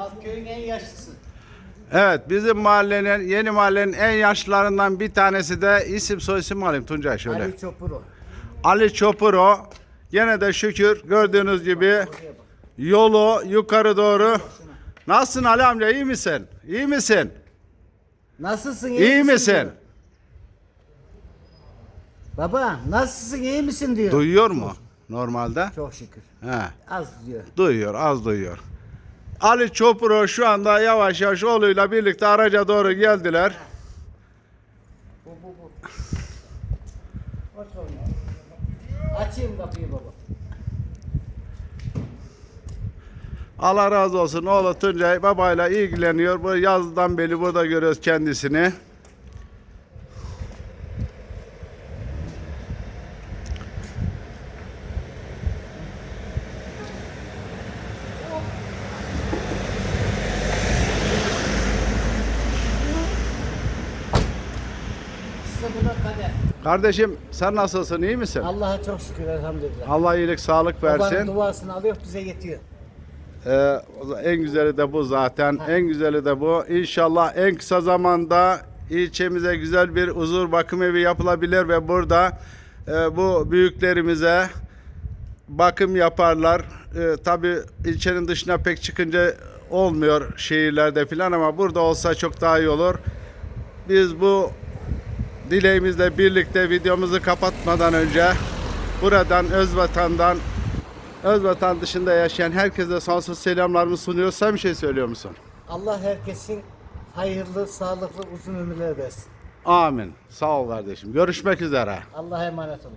Alt köyün en yaşlısı. Evet bizim mahallenin yeni mahallenin en yaşlılarından bir tanesi de isim soy isim alayım Tuncay şöyle. Ali Çopuro. Ali Çopuro. Gene de şükür gördüğünüz gibi yolu yukarı doğru. Nasılsın Ali amca iyi misin? İyi misin? Nasılsın? İyi misin? diyor. Baba nasılsın iyi misin diyor. Duyuyor mu normalde? Çok şükür. He, Az diyor. duyuyor az duyuyor. Ali Çopuro şu anda yavaş yavaş oğluyla birlikte araca doğru geldiler. Bu bu bu. Aç onu. Açayım kapıyı baba. Allah razı olsun oğlu Tuncay babayla ilgileniyor. Bu yazdan beri burada görüyoruz kendisini. İşte bu da kader. Kardeşim sen nasılsın iyi misin? Allah'a çok şükür elhamdülillah. Allah iyilik sağlık Babanın versin. duasını alıyor bize yetiyor. Ee, en güzeli de bu zaten. En güzeli de bu. İnşallah en kısa zamanda ilçemize güzel bir huzur bakım evi yapılabilir ve burada e, bu büyüklerimize bakım yaparlar. E, Tabi ilçenin dışına pek çıkınca olmuyor şehirlerde filan ama burada olsa çok daha iyi olur. Biz bu dileğimizle birlikte videomuzu kapatmadan önce buradan Özvatan'dan Özvatan dışında yaşayan herkese sonsuz selamlarımı sunuyor. Sen bir şey söylüyor musun? Allah herkesin hayırlı, sağlıklı, uzun ömürler versin. Amin. Sağ ol kardeşim. Görüşmek üzere. Allah'a emanet olun.